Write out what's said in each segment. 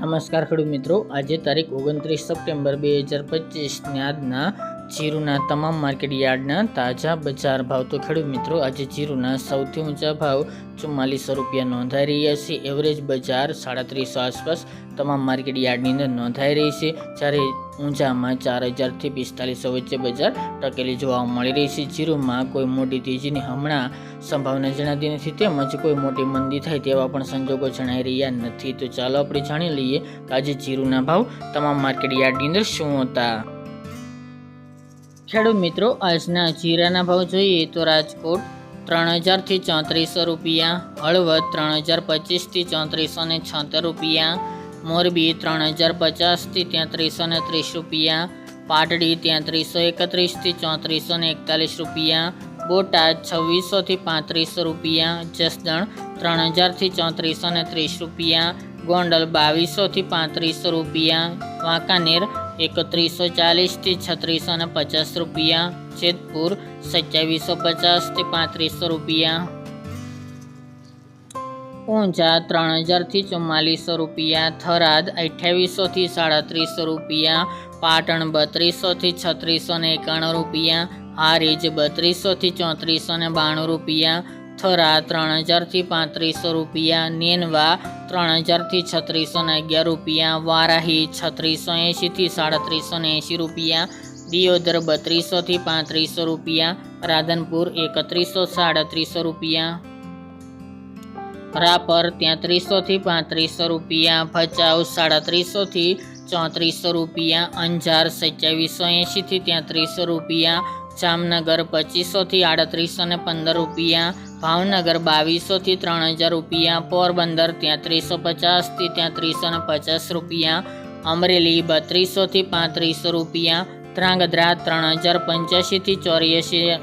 નમસ્કાર ખેડૂત મિત્રો. આજે તારીખ ઓગણત્રીસ સપ્ટેમ્બર બે હજાર પચીસને આજના જીરુના તમામ માર્કેટ યાર્ડના તાજા બજાર ભાવ તો ખેડૂત મિત્રો, આજે જીરુના સૌથી ઊંચા ભાવ ચુમ્માલીસો રૂપિયા નોંધાઈ રહ્યા છે. એવરેજ બજાર સાડત્રીસો આસપાસ તમામ માર્કેટ યાર્ડની અંદર નોંધાઈ રહી છે. જ્યારે ઊંચામાં ચાર હજારથી પિસ્તાલીસો વચ્ચે બજાર ટકેલી જોવા મળી રહી છે. જીરુમાં કોઈ મોટી તેજીની હમણાં સંભાવના જણાતી નથી તેમજ કોઈ મોટી મંદી થાય તેવા પણ સંજોગો જણાઈ રહ્યા નથી. તો ચાલો આપણે જાણી લઈએ કે આજે જીરુના ભાવ તમામ માર્કેટ યાર્ડની અંદર શું હતા. ખેડૂત મિત્રો, આજના જીરાના ભાવ જોઈએ તો રાજકોટ ત્રણ હજારથી ચોત્રીસો રૂપિયા, હળવદ ત્રણ હજાર પચીસથી ચોત્રીસો ને છોતેર રૂપિયા, મોરબી ત્રણ હજાર પચાસથી તેત્રીસો ને ત્રીસ રૂપિયા, પાટડી તેત્રીસો એકત્રીસથી ચોત્રીસો ને એકતાલીસ રૂપિયા, બોટાદ છવ્વીસોથી પાંત્રીસો રૂપિયા, જસદણ ત્રણ હજારથી ચોત્રીસો ને ત્રીસ રૂપિયા, ગોંડલ બાવીસોથી પાંત્રીસો રૂપિયા, વાંકાનેર એકત્રીસો ચાલીસથી છત્રીસો ને પચાસ રૂપિયા, જેતપુર સત્યાવીસો પચાસથી પાંત્રીસો રૂપિયા. ઊંઝા ત્રણ હજારથી ચુમ્માલીસો રૂપિયા, થરાદ અઠ્યાવીસોથી સાડત્રીસો રૂપિયા, પાટણ બત્રીસોથી છત્રીસો ને એકાણું રૂપિયા, હારીજ બત્રીસોથી ચોત્રીસો ને બાણું રૂપિયા થરા ત્રણ હજારથી પાંત્રીસો રૂપિયા, નેનવા ત્રણ હજારથી છત્રીસો ને અગિયાર રૂપિયા, વારાહી છત્રીસો એંશીથી સાડત્રીસો ને એંશી રૂપિયા, દિયોદર બત્રીસોથી પાંત્રીસો રૂપિયા, રાધનપુર એકત્રીસો સાડત્રીસો રૂપિયા, રાપર તેત્રીસોથી પાંત્રીસો રૂપિયા, ભચાઉ સાડત્રીસોથી ચોત્રીસો રૂપિયા, અંજાર સત્યાવીસો એંશીથી તેત્રીસો રૂપિયા જામનગર પચીસોથી આડત્રીસો ને પંદર રૂપિયા, ભાવનગર બાવીસોથી ત્રણ હજાર રૂપિયા, પોરબંદર તેત્રીસો પચાસથી ત્યાંત્રીસો ને પચાસ રૂપિયા, અમરેલી બત્રીસોથી પાંત્રીસો રૂપિયા, ધ્રાંગધ્રા ત્રણ હજાર પંચ્યાસીથી ચોર્યાસી,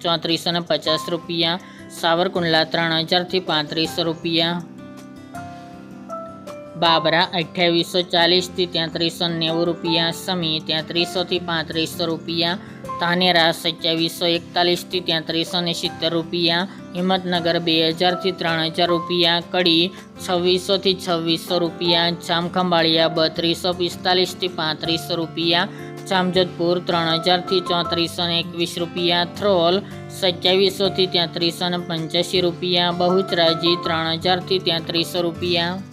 ચોત્રીસો ને પચાસ રૂપિયા, સાવરકુંડલા ત્રણ હજારથી પાંત્રીસો રૂપિયા, બાબરા અઠ્યાવીસો ચાલીસથી ત્યાંત્રીસો નેવું રૂપિયા, સમી તેત્રીસોથી પાંત્રીસો રૂપિયા ધાનેરા સત્યાવીસો એકતાલીસથી તેત્રીસો ને સિત્તેર રૂપિયા. હિંમતનગર બે હજારથી ત્રણ હજાર રૂપિયા. કડી છવ્વીસોથી છવ્વીસો રૂપિયા. જામખંભાળિયા બત્રીસો પિસ્તાલીસથી પાંત્રીસો રૂપિયા. જામજોધપુર ત્રણ હજારથી ચોત્રીસો ને એકવીસ રૂપિયા. થ્રોલ સત્યાવીસોથી તેત્રીસો ને પંચ્યાસી રૂપિયા. બહુચરાજી ત્રણ હજારથી ત્યાંત્રીસો રૂપિયા.